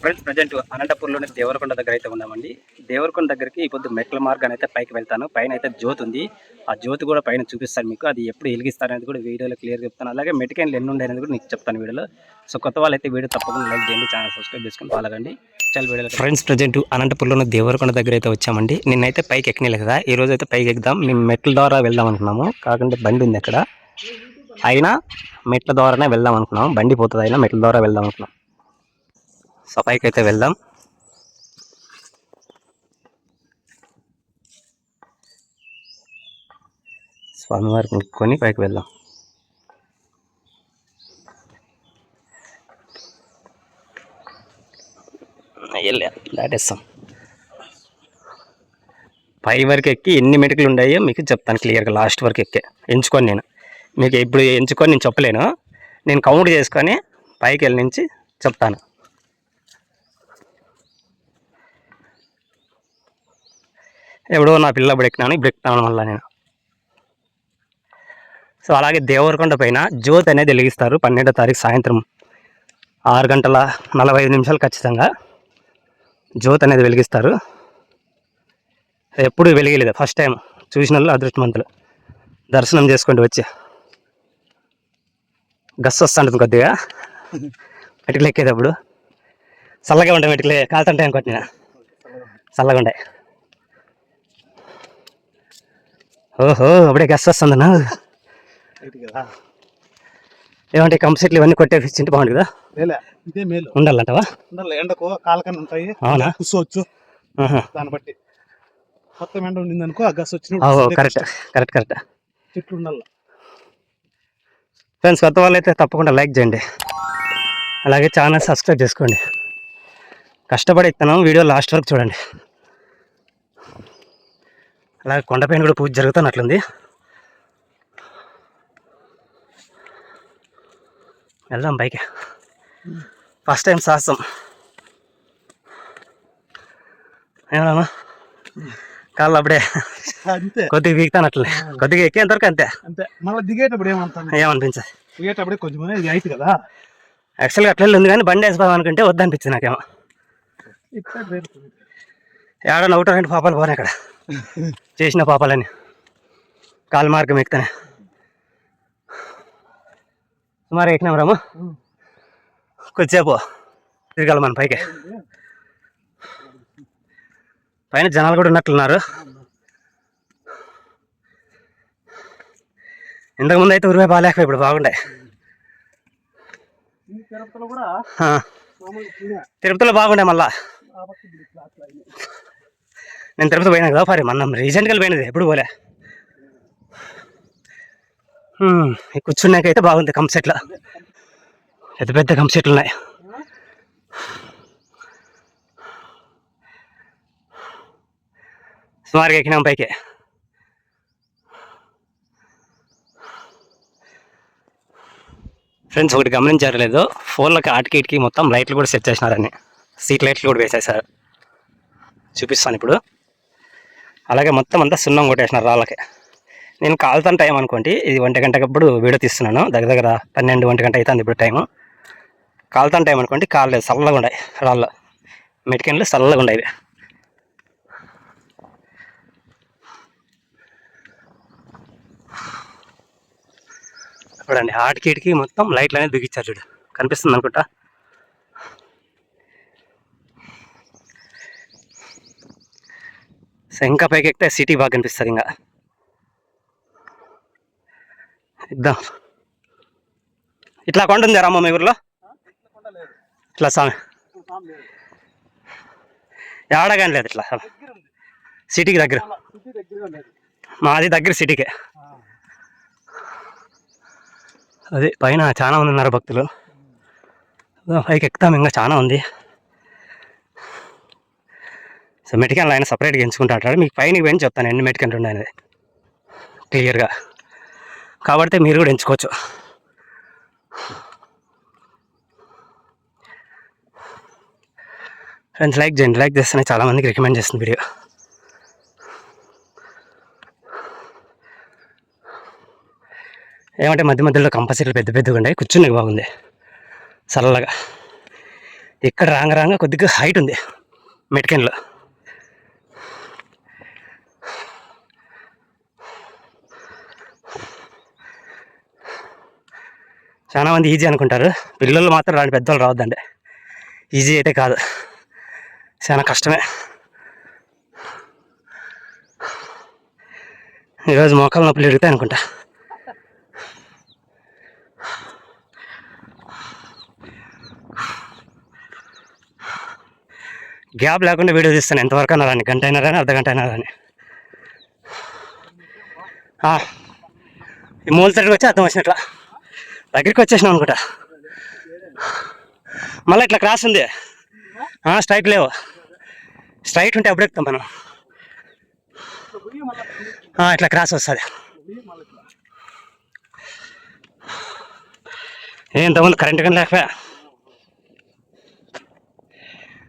Friends present అనంతపూర్లోని దేవరకొండ దగ్గర అయితే ఉన్నామండి. దేవరకొండ దగ్గరికి ఇప్పుడు మెట్ల మార్గాన్ని అయితే పైకి వెళ్తాను. పైన అయితే జ్యోతి ఉంది. ఆ జ్యోతి కూడా పైన చూపిస్తాను మీకు. అది ఎప్పుడు వెలిగిస్తారు అనేది కూడా వీడియోలో క్లియర్ చెప్తాను. అలాగే మెటికైన్లు ఎన్ని ఉండే అనేది కూడా నీకు చెప్తాను వీడియోలో. సో కొత్త వాళ్ళైతే వీడియో తప్పకుండా లైక్ చేయండి ఛానల్ సబ్స్క్రైబ్ చేసుకొని పాలగండి చాలా వీడియో ఫ్రెండ్స్ ప్రజెంట్ అనంతపూర్లోని దేవరకొండ దగ్గర అయితే వచ్చామండి. నిన్నైతే పైకి ఎక్కనే కదా. ఈ రోజు అయితే పైకి ఎక్కుదాం. మేము మెట్ల ద్వారా వెళ్దాం అనుకున్నాము. కాకుండా బండి ఉంది అక్కడ అయినా మెట్ల ద్వారానే వెళ్దాం అనుకున్నాం బండి పోతుంది అయినా మెట్ల ద్వారా వెళ్దాం అనుకున్నాం. సో అయితే వెళ్దాం స్వామివారి ముక్కొని పైకి వెళ్దాం. దాటేస్తాం. పై వరకు ఎక్కి ఎన్ని మెటుకులు ఉన్నాయో మీకు చెప్తాను క్లియర్గా లాస్ట్ వరకు ఎక్కే. ఎంచుకొని నేను. మీకు ఇప్పుడు ఎంచుకొని నేను చెప్పలేను. నేను కౌంట్ చేసుకొని పైకి వెళ్ళి నుంచి చెప్తాను. ఎప్పుడో నా పిల్లప్పుడు ఎక్కినాను ఇప్పుడు మళ్ళీ నేను. సో అలాగే దేవరకొండ పైన జ్యోతి అనేది వెలిగిస్తారు పన్నెండో తారీఖు సాయంత్రం ఆరు గంటల నలభై ఐదు నిమిషాలు ఖచ్చితంగా జ్యోతి అనేది వెలిగిస్తారు. ఎప్పుడు వెలిగలేదు ఫస్ట్ టైం చూసిన వాళ్ళు అదృష్టవంతులు. దర్శనం చేసుకుంటూ వచ్చి. గస్ వస్తుంటుంది కొద్దిగా. మెటికలు ఎక్కేటప్పుడు చల్లగా ఉంటాయి మెటికలే కాలుతుంటాయి అనుకోండి నేను చల్లగా ఉంటాయి ఓహో అప్పుడే గస్ వస్తుందన్నా. ఏమంటే కంప్లీట్లు ఇవన్నీ కొట్టేపించింటే బాగుంది కదా? ఇదే మేలు. ఉండాలంటవా? ఉండాలి ఎండకు కాలకన్నా ఉంటాయి. అవునా? కూర్చోవచ్చు. దాన్ని బట్టి. మొత్తం ఎండ ఉండింది అనుకో ఆ గస్ ఓ వచ్చినప్పుడు కరెక్ట్ కరెక్ట్ కరెక్ట్ చెట్లు ఉండాలి. ఫ్రెండ్స్ కొత్త వాళ్ళు అయితే తప్పకుండా లైక్ చేయండి. అలాగే ఛానల్ సబ్స్క్రైబ్ చేసుకోండి. కష్టపడి ఇస్తున్నాం వీడియో లాస్ట్ వరకు చూడండి. అలాగే కొండపైన కూడా పూజ జరుగుతున్నట్లుంది. వెళ్దాం పైకి. ఫస్ట్ టైం సాహసం. ఏమన్నా? కాళ్ళు అప్పుడే అంతే. కొద్దిగా వీగుతానట్లే కొద్దిగా ఎక్కేంత వరకు అంతే. అంతే. మళ్ళీ దిగేటప్పుడు ఏమంతా ఏమనిపించదు. దిగేటప్పుడే కొంచెం ఇది అయితే కదా. యాక్చువల్గా అట్లా ఉంది కానీ బండి వేసిపోదాం అనుకుంటే వద్దనిపించింది నాకేమో. ఏడన్నా ఒకటో రెండు పాపాలు పోనే అక్కడ. చేసిన పాపాలని కాలు మార్గం ఎక్కుతానే. సుమారు ఎక్కినాం రాము. కొద్దిసేపు తిరగాలి మన పైకి. పైన జనాలు కూడా ఉన్నట్లున్నారు ఇంతకుముందు అయితే ఉరివే బాగాలేకపోయి ఇప్పుడు బాగుండే. తిరుపతిలో బాగుండే మళ్ళా ఆ పక్క ఇప్పుడు ఇట్లా అట్లా అయింది. నేను తిరుపతి పోయినా కదా ఫారీ మనం రీసెంట్గా పోయినది ఎప్పుడు పోలే. కూర్చున్నాకైతే బాగుంది కంప్సెట్లో పెద్ద పెద్ద కంప్సెట్లు ఉన్నాయి. సుమారుగా ఎక్కినాం పైకి. ఫ్రెండ్స్ ఒకటి గమనించారు లేదు ఫోన్లకి ఆటికి ఇటుకి మొత్తం లైట్లు కూడా సెట్ చేసినారని. సీట్ లైట్లు కూడా వేసేసారు చూపిస్తాను ఇప్పుడు. అలాగే మొత్తం అంతా సున్నం కొట్టేసిన రాళ్ళకి. నేను కాలుతాను టైం అనుకోండి ఇది ఒంటి గంటకప్పుడు వీడియో తీస్తున్నాను. దగ్గర దగ్గర పన్నెండు ఒంటి గంట అవుతుంది ఇప్పుడు టైము. కాలుతాను టైం అనుకోండి కాలేదు చల్లగా ఉన్నాయి రాళ్ళు. మెటికెన్లు చల్లగా ఉన్నాయి చూడండి ఆటికి ఇటుకి మొత్తం లైట్లు అనేది బిగించారు చూడు. కనిపిస్తుంది అనుకుంటా? సో ఇంకా పైకి ఎక్కితే సిటీ బాగా కనిపిస్తుంది ఇంకా. ఇద్దాం. ఇట్లా కొండ ఉంది రామ్మ మీ ఊర్లో? ఇట్లా స్వామి. లేదు. ఏడగాని లేదు ఇట్లా. సిటీకి దగ్గర. మాది దగ్గర సిటీకే. అదే పైన చాలా మంది ఉన్నారు భక్తులు. పైకి ఎక్కుతాం ఇంకా చాలా ఉంది. సో మెటికన్లు ఆయన సపరేట్గా ఎంచుకుంటాడు మీకు పైన పోయి చెప్తాను. ఎన్ని మెటికన్లు ఉన్నాయి క్లియర్గా కాబట్టి మీరు కూడా ఎంచుకోవచ్చు. ఫ్రెండ్స్ లైక్ చేయండి లైక్ చేస్తేనే చాలామందికి రికమెండ్ చేస్తుంది వీడియో ఏమంటే మధ్య మధ్యలో కంపల్సరీ పెద్ద పెద్దగా ఉన్నాయి కూర్చుని బాగుంది. చల్లగా ఇక్కడ రాంగ రాంగ కొద్దిగా హైట్ ఉంది. మెటికెన్లో చాలా మంది ఈజీ అనుకుంటారు. పిల్లలు మాత్రం రాని పెద్దవాళ్ళు రావద్దండి. ఈజీ అయితే కాదు. చాలా కష్టమే. ఈరోజు మోకాలు నొప్పులు ఇరుగుతాయి అనుకుంటా. గ్యాప్ లేకుండా వీడియో తీస్తాను. ఎంతవరకు అన్నా రాని గంట అయినా రాని అర్ధ గంట అయినా రాని. ఆ, ఈ మూల వచ్చి అర్థం వచ్చినట్లా. దగ్గరికి వచ్చేసినాం అనుకుంటా. మళ్ళీ ఇట్లా క్రాస్ ఉంది. స్ట్రైట్ లేవు. స్ట్రైట్ ఉంటే అప్పుడు ఎక్కుతాం మనం. ఇట్లా క్రాస్ వస్తుంది. పోయి ఇంతకుముందు కరెంట్ కానీ లేకపోయా?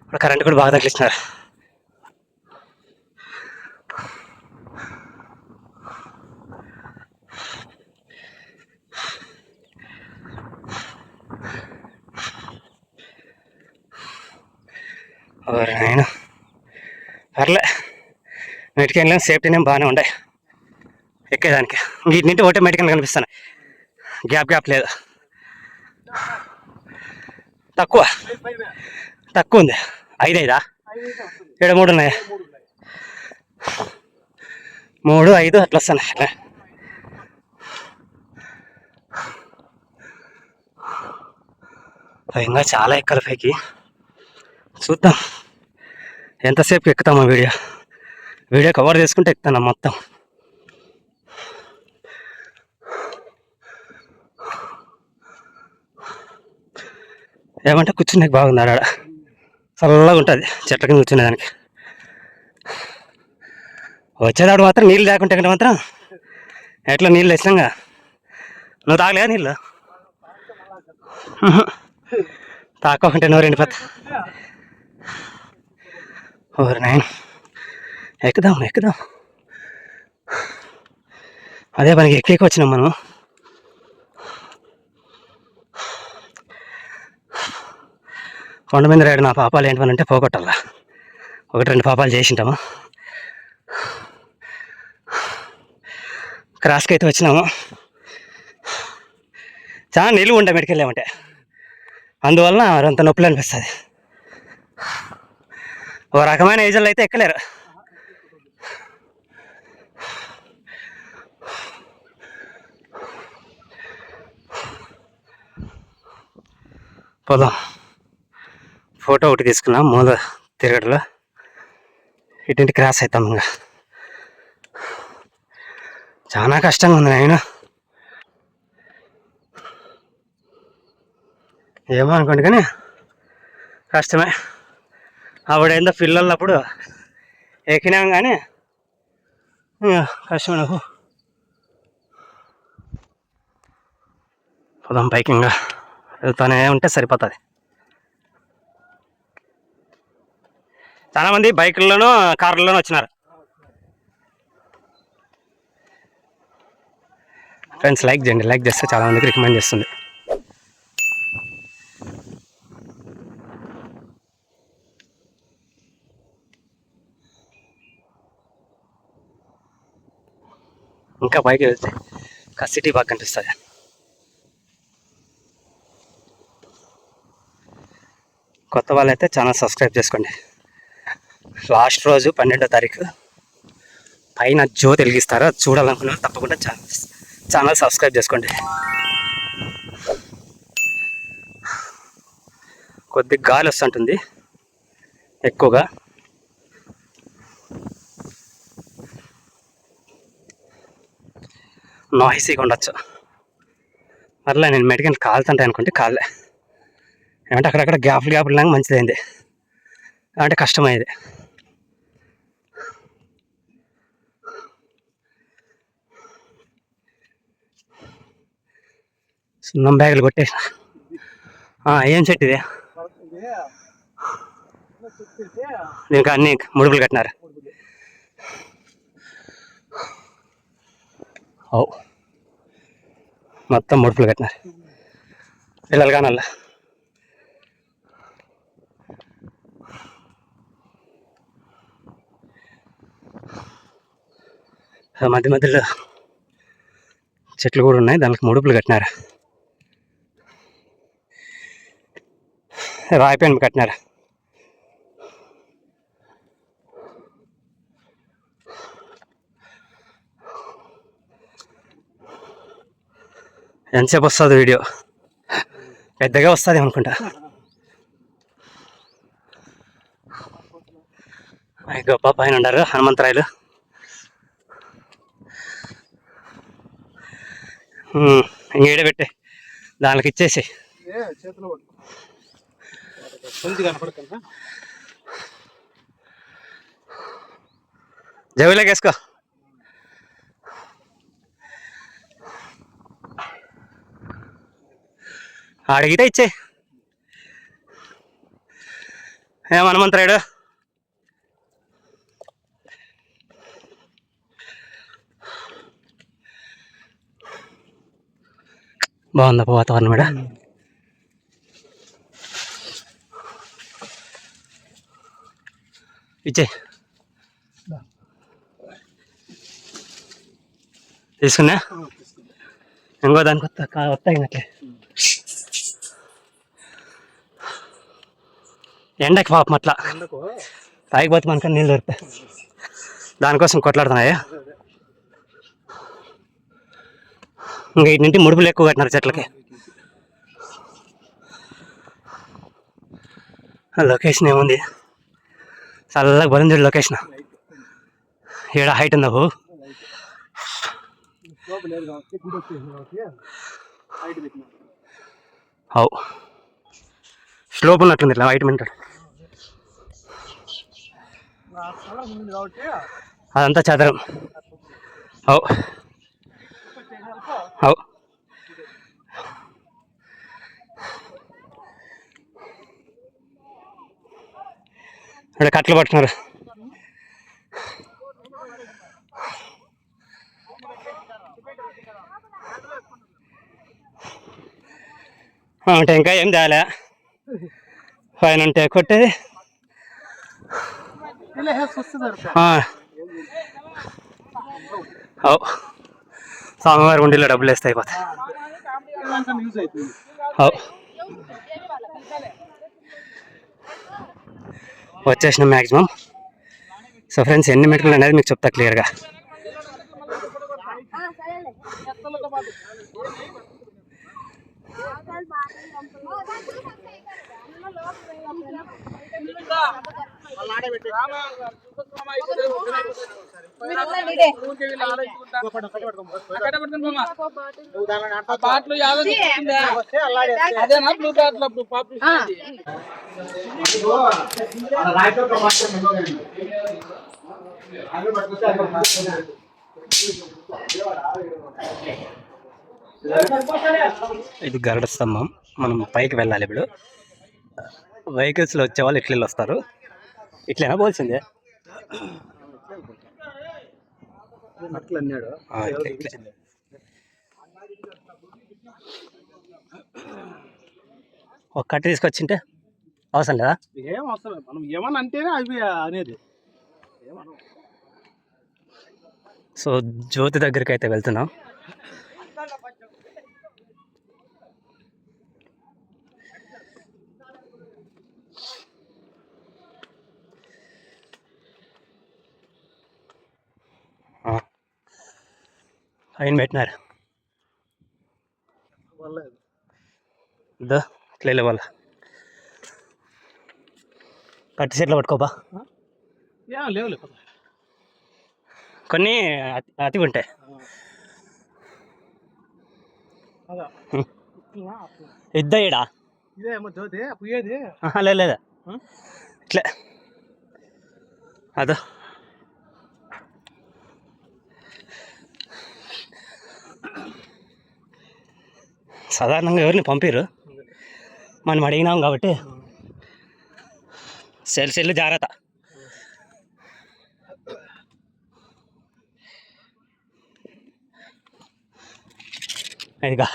ఇప్పుడు కరెంట్ కూడా బాగా తగిలిస్తున్నారు. ఎవరు నాయన పర్లే మెడికల్ సేఫ్టీ బాగానే ఉన్నాయి ఎక్కేదానికి వీటి నుండి ఒకటే మెడికల్ కనిపిస్తాను గ్యాప్ గ్యాప్ లేదు తక్కువ తక్కువ ఉంది ఐదు ఐదా ఏడు మూడు ఉన్నాయి మూడు ఐదు అట్లా వస్తున్నాయి అట్లా. ఇంకా చాలా ఎక్కాలి పైకి చూద్దాం ఎంతసేపు ఎక్కుతామా వీడియో. వీడియో కవర్ చేసుకుంటే ఎక్కుతాను మొత్తం. ఏమంటే కూర్చునే బాగుంది ఆడ. చల్లగా ఉంటుంది చెట్ల కింద కూర్చునేదానికి వచ్చేదాడు మాత్రం నీళ్ళు లేకుంటే కంటే మాత్రం? ఎట్లా నీళ్ళు వేసినాగా నువ్వు తాగలేదా నీళ్ళు? తాకోకుంటే రెండు ప ఓవర్ నైన్ ఎక్కుదాం ఎక్కుదాం అదే పనికి ఎక్కేకి వచ్చినాం మనం కొండ మీద రాడు నా పాపాలు ఏంటని అంటే పోగొట్టాలా? ఒకటి రెండు పాపాలు చేసింటాము? క్రాస్కి అయితే వచ్చినాము. చాలా నిలువ ఉండే మెడికల్ వెళ్ళామంటే అందువలన అంత నొప్పులు అనిపిస్తుంది. ఓ రకమైన ఏజల్లో అయితే ఎక్కలేరు. పోదాం. ఫోటో ఒకటి తీసుకున్నాం మూల తిరగడలో ఇటువంటి క్రాస్ అవుతాం ఇంకా. చాలా కష్టంగా ఉంది నాయన. ఏమో అనుకోండి కానీ కష్టమే. ఆవిడైందో పిల్లలప్పుడు ఎక్కినాం కానీ ఇంకా నాకు పోదాం పైకి ఇంకా. వెళ్తానే ఉంటే సరిపోతుంది. చాలామంది బైకుల్లోనూ కార్లలోనూ వచ్చినారు. ఫ్రెండ్స్ లైక్ చేయండి. లైక్ చేస్తే చాలామందికి రికమెండ్ చేస్తుంది. ఇంకా పైకి వెళ్తే ఇంకా సిటీ బాగా కనిపిస్తుంది. కొత్త వాళ్ళైతే ఛానల్ సబ్స్క్రైబ్ చేసుకోండి. లాస్ట్ రోజు పన్నెండో తారీఖు. పైన జ్యోతి వెలిగిస్తారు చూడాలనుకున్న చూడాలనుకున్నారు తప్పకుండా ఛానల్ సబ్స్క్రైబ్ చేసుకోండి. కొద్ది గాలి వస్తుంటుంది ఎక్కువగా. నాయిసీగా ఉండొచ్చు. మరలా నేను మెడికల్ కాలుతుంటాయి అనుకుంటే కాలే. ఏమంటే అక్కడక్కడ గ్యాప్లు గ్యాప్లు లాగా మంచిదైంది. అంటే కష్టమయ్యేది. సున్నం బ్యాగులు కొట్టేసిన. ఏం చెట్టు ఇది? దీనికి అన్ని ముడుపులు కట్టినారు. ఓ మొత్తం ముడుపులు కట్టినారు. పిల్లలు కానల్లా మధ్య మధ్యలో చెట్లు కూడా ఉన్నాయి దానికి ముడుపులు కట్టినారు. రాయిపైన కట్టినారా. ఎంతసేపు వస్తుంది వీడియో? పెద్దగా వస్తుంది అనుకుంటా. అయ్య గొప్ప పైన ఉండారు హనుమంతరాయలు. ఉమ్, ఇంక ఈడ పెట్టే. దానికి ఇచ్చేసి. ఏ చేతిలో పట్టు కొంచెం కనపడకన్నా జవిలోకి వేసుకో. అడిగితే ఇచ్చే. ఏం హనుమంతరాయుడు? బాగుందా వాతావరణం మేడం ఇచ్చే. తీసుకున్నా? ఇంకో దానికి వస్తా వస్తాయి అట్లే ఎండకి పాపం అట్లా. ఎండకు పైకి పోతే మనకన్నా నీళ్ళు దొరుకుతాయి. దానికోసం కొట్లాడుతున్నాయా? ఇంకా ఇటు నుండి ముడుపులు ఎక్కువ కట్టినారు చెట్లకి. లొకేషన్ ఏముంది? చల్లగా బలంజుడి లొకేషన్ ఈడ హైట్ ఉందా బాబు? అవు. స్లోప్ ఉన్నట్లుంది ఇట్లా హైట్ మింటాడు నా స్థలం ఉంది కాబట్టి అదంతా చదరం. అవు అవు ఇక్కడ కట్టలు పట్టుకున్నారు. టెంకాయ అంటే ఇంకా ఏం తేలే. పైన ఉంటే కొట్టేది ఇలా హెస్ వస్తుంది ఆ. అవు స్వామివారి ఉండిలో డబ్బులు వేస్తే అయిపోతాయి అవు వచ్చేసిన మ్యాక్సిమం సో ఫ్రెండ్స్ ఎన్ని మెట్లు అనేది మీకు చెప్తా క్లియర్గా బాట్లు. యాదో అదేనా? బ్లూ బాట్లు అప్పుడు పాపు ఇది గరుడ స్తంభం. మనం పైకి వెళ్ళాలి ఇప్పుడు. వెహికల్స్లో వచ్చే వాళ్ళు ఇట్లా వస్తారు. ఇట్లైనా పోల్సిందే ఇట్లే, ఇట్లే. ఒక కట్ట తీసుకొచ్చింటే అవసరం లేదా? ఏం అవసరం. మనం ఏమన్నా అంటేనే అవి అనేది. సో జ్యోతి దగ్గరికి అయితే వెళ్తున్నాం. పైన పెట్టినారు. వల్ల ఇదో ఇట్లా వాళ్ళ. కట్టి చెట్లు పట్టుకోపా. కొన్ని అతి ఉంటాయి. ఇద్దా ఆహా, లేదు? ఇట్లే. అదో. సాధారణంగా ఎవరిని పంపిరు మనం అడిగినాం కాబట్టి. సెల్ సెల్ జాగ్రత్త. ఇదిగా.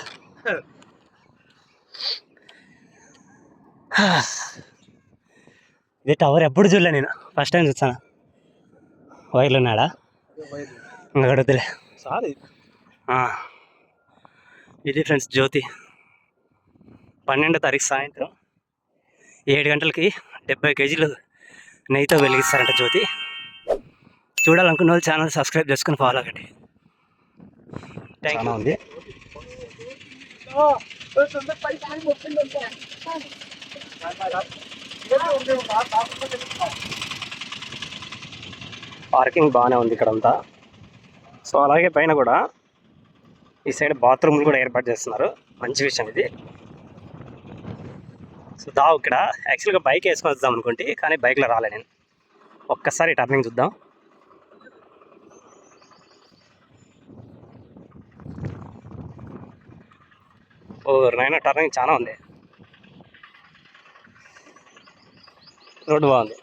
ఇది టవర్ ఎప్పుడు చూడలే నేను. ఫస్ట్ టైం చూస్తాను. వైర్లు ఉన్నాడా ఇంకా గడుతులే సారీ. ఇది ఫ్రెండ్స్ జ్యోతి. పన్నెండో తారీఖు సాయంత్రం ఏడు గంటలకి డెబ్బై కేజీలు నెయ్యితో వెలిగిస్తారంట జ్యోతి. చూడాలనుకున్న వాళ్ళు ఛానల్ సబ్స్క్రైబ్ చేసుకుని ఫాలో అవ్వండి థ్యాంక్ యూ ఉంది. పార్కింగ్ బాగానే ఉంది ఇక్కడంతా. సో అలాగే పైన కూడా ఈ సైడ్ బాత్రూమ్లు కూడా ఏర్పాటు చేస్తున్నారు. మంచి విషయం ఇది. సో దా ఇక్కడ. యాక్చువల్గా బైక్ వేసుకొని వద్దాం అనుకుంటే కానీ బైక్లో రాలే నేను. ఒక్కసారి టర్నింగ్ చూద్దాం. ఓ నైనా టర్నింగ్ చాలా ఉంది. రోడ్డు బాగుంది.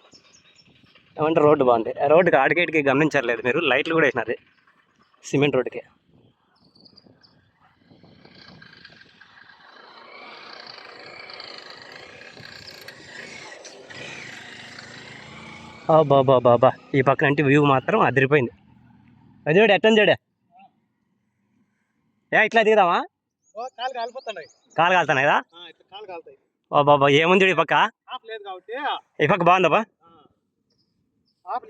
ఏమంటే రోడ్డు బాగుంది. రోడ్డుకి ఆడికేటికి గమనించలేదు మీరు. లైట్లు కూడా వేసినది సిమెంట్ రోడ్డుకి. బాబా బాబా ఈ పక్కన అంటే వ్యూ మాత్రం అదిరిపోయింది. అది చూడు ఎట్టని చూడే. ఏ ఇట్లా దిగుదామా? కాలు కాలుతున్నాయి కదా? కాలుతాయి. బాబా ఏముంది చూడు ఈ పక్క? ఈ పక్క బాగుందా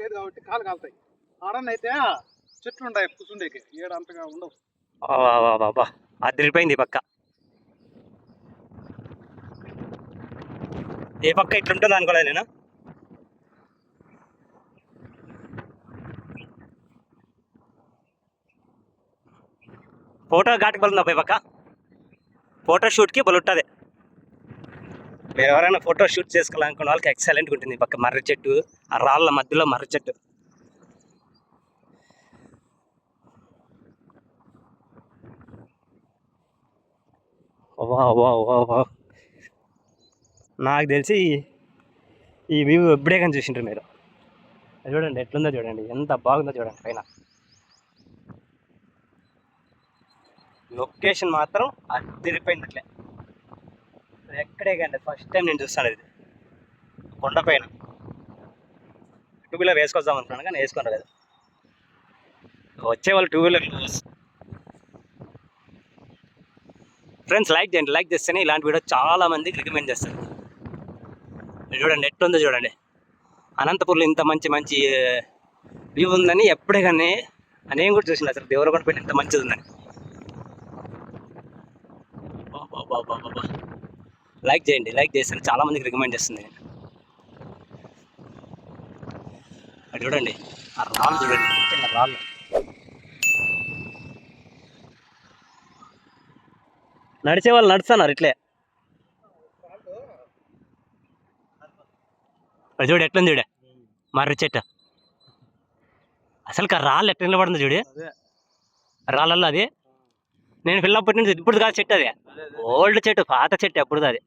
లేదు కాబట్టి కాలు కాలుతాయి. ఆడన్న అయితే చెట్లు ఉంటాయి కూర్చుండేకి ఏడు అంతగా ఉండవు. బాబా అదిరిపోయింది ఈ పక్క. ఏ పక్క ఇట్లుంటుంది అనుకోలేదు నేను? ఫోటో ఘాటుకి బలుందా పోయి పక్క. ఫోటో షూట్కి బలుంటుంది మీరు ఎవరైనా ఫోటో షూట్ చేసుకోవాలనుకున్న వాళ్ళకి ఎక్సలెంట్గా ఉంటుంది. పక్క మర్రి చెట్టు ఆ రాళ్ళ మధ్యలో మర్రి చెట్టు. వా వా వా వా నాకు తెలిసి ఈ వ్యూ ఎప్పుడే కానీ చూసింటారు మీరు. చూడండి ఎట్లుందో చూడండి. ఎంత బాగుందో చూడండి పైన. లొకేషన్ మాత్రం అదిరిపోయింది అట్లే. ఎక్కడే కానీ ఫస్ట్ టైం నేను చూస్తాను ఇది. కొండపైన టూ వీలర్ వేసుకొద్దాం అనుకున్నాను కానీ వేసుకొని రాలేదు వచ్చే వాళ్ళు టూ వీలర్ ఫ్రెండ్స్ లైక్ చేయండి లైక్ చేస్తేనే ఇలాంటి వీడియో చాలామందికి రికమెండ్ చేస్తారు. చూడండి చూడండి ఎట్లుందో చూడండి. అనంతపూర్లో ఇంత మంచి మంచి eh, వ్యూ ఉందని ఎప్పుడే కానీ నేను కూడా చూసిన అసలు. దేవరకొండ పెట్టి ఇంత మంచిది ఉందని. లైక్ చేయండి లైక్ చేస్తే చాలా మందికి రికమెండ్ చేస్తుంది. అది చూడండి. ఆ రాళ్ళు చూడండి. రాళ్ళు. నడిచే వాళ్ళు నడుస్తున్నారు ఇట్లే. అది చూడు ఎట్లుంది చూడే. మర్రి చెట్టు. అసలు రాళ్ళు ఎట్లా నిలబడింది చూడు. రాళ్ళల్లో అది. నేను పిల్లప్పటి నుంచి ఇప్పుడు కాదు చెట్టు అది. ఓల్డ్ చెట్టు పాత చెట్టు ఎప్పుడు అది.